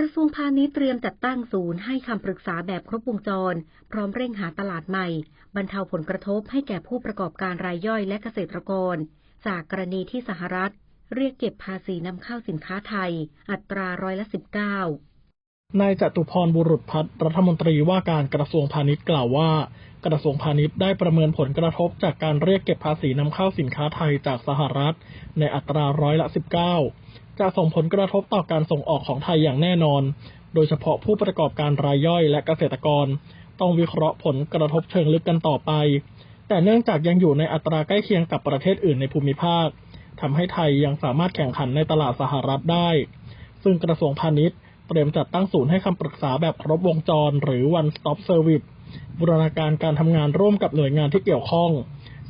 กระทรวงพาณิชย์เตรียมจัดตั้งศูนย์ให้คำปรึกษาแบบครบวงจร พร้อมเร่งหาตลาดใหม่ บรรเทาผลกระทบให้แก่ผู้ประกอบการรายย่อยและเกษตรกร จากกรณีที่สหรัฐ เรียกเก็บภาษีนำเข้าสินค้าไทย อัตราร้อยละ19นายจตุพรบุรุษพัฒน์รัฐมนตรีว่าการกระทรวงพาณิชย์กล่าวว่า กระทรวงพาณิชย์ได้ประเมินผลกระทบจากการเรียกเก็บภาษีนำเข้าสินค้าไทยจากสหรัฐ ในอัตราร้อยละ 19 จะส่งผลกระทบต่อการส่งออกของไทยอย่างแน่นอน โดยเฉพาะผู้ประกอบการรายย่อยและเกษตรกร ต้องวิเคราะห์ผลกระทบเชิงลึกกันต่อไป แต่เนื่องจากยังอยู่ในอัตราใกล้เคียงกับประเทศอื่นในภูมิภาคทำให้ไทยยังสามารถแข่งขันในตลาดสหรัฐได้ ซึ่งกระทรวงพาณิชย์เตรียมจัดตั้งศูนย์ให้คำปรึกษาแบบครบวงจร หรือ one stop service บูรณาการการทำงานร่วมกับหน่วยงานที่เกี่ยวข้อง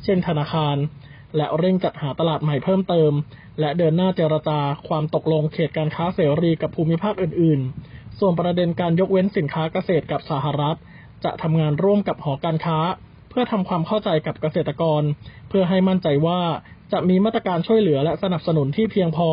เช่นธนาคาร และเร่งจัดหาตลาดใหม่เพิ่มเติม และเดินหน้าเจรจาความตกลงเขตการค้าเสรีกับภูมิภาคอื่น ๆ ส่วนประเด็นการยกเว้นสินค้าเกษตรกับสหรัฐ จะทำงานร่วมกับหอการค้า เพื่อทำความเข้าใจกับเกษตรกร เพื่อให้มั่นใจว่าจะมีมาตรการช่วยเหลือและสนับสนุนที่เพียงพอ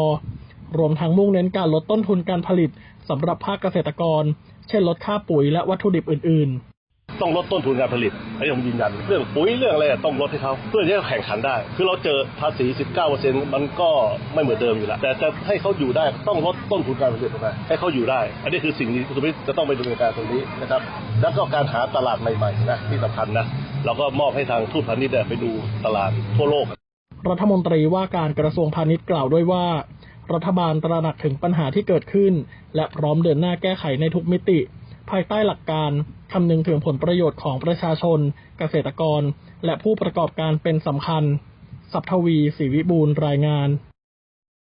รวมทั้งมุ่งเน้นการลดต้นทุนการผลิตสำหรับภาคเกษตรกร เช่นลดค่าปุ๋ยและวัตถุดิบอื่น ๆ ต้องลดต้นทุนการผลิตอันนี้ผมยืนยันเรื่องปุ๋ยเรื่องอะไรต้องลดให้เขาเพื่อที่จะแข่งขันได้ คือเราเจอภาษี 19%มันก็ไม่เหมือนเดิมอยู่แล้ว แต่จะให้เขาอยู่ได้ต้องลดต้นทุนการผลิตลงไปให้เขาอยู่ได้ อันนี้คือสิ่งที่คุณสมิทจะต้องไปดำเนินการตรงนี้นะครับ แล้วก็การหาตลาดใหม่ๆนะที่สำคัญนะเราก็มอบให้ทางทูตพาณิชย์ไปดูตลาดทั่วโลก รัฐมนตรีว่าการกระทรวงพาณิชย์กล่าวด้วยว่า รัฐบาลตระหนักถึงปัญหาที่เกิดขึ้น และพร้อมเดินหน้าแก้ไขในทุกมิติ ภายใต้หลักการคำนึงถึงผลประโยชน์ของประชาชน เกษตรกร และผู้ประกอบการเป็นสำคัญ สัพทวี ศรีวิบูลรายงาน